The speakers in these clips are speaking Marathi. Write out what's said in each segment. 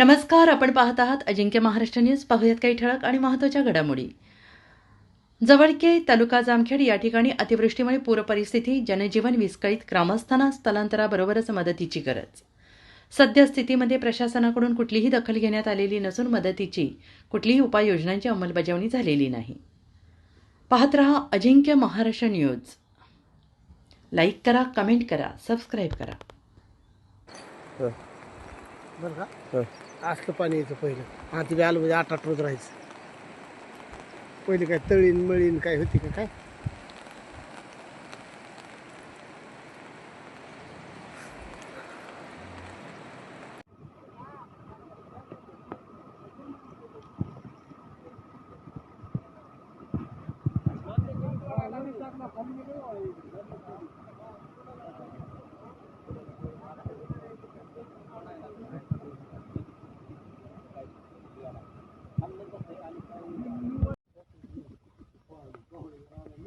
नमस्कार आपण पाहत आहात अजिंक्य महाराष्ट्र न्यूज. पाहूयात काही ठळक आणि महत्त्वाच्या घडामोडी. जवळके तालुका जामखेड या ठिकाणी अतिवृष्टीमुळे पूरपरिस्थिती जनजीवन विस्कळीत ग्रामस्थांना स्थलांतराबरोबरच मदतीची गरज. सद्यस्थितीमध्ये प्रशासनाकडून कुठलीही दखल घेण्यात आलेली नसून मदतीची कुठलीही उपाययोजनांची अंमलबजावणी झालेली नाही. पाहत रहा अजिंक्य महाराष्ट्र न्यूज. लाईक करा कमेंट करा सबस्क्राईब करा. बरं का? हं. असलं पाणी यायचं पहिलं. बी आलं म्हणजे आठ आठ रोज राहायचं. पहिले काय तळीन मळीन काय होती का काय?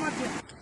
Bırakmak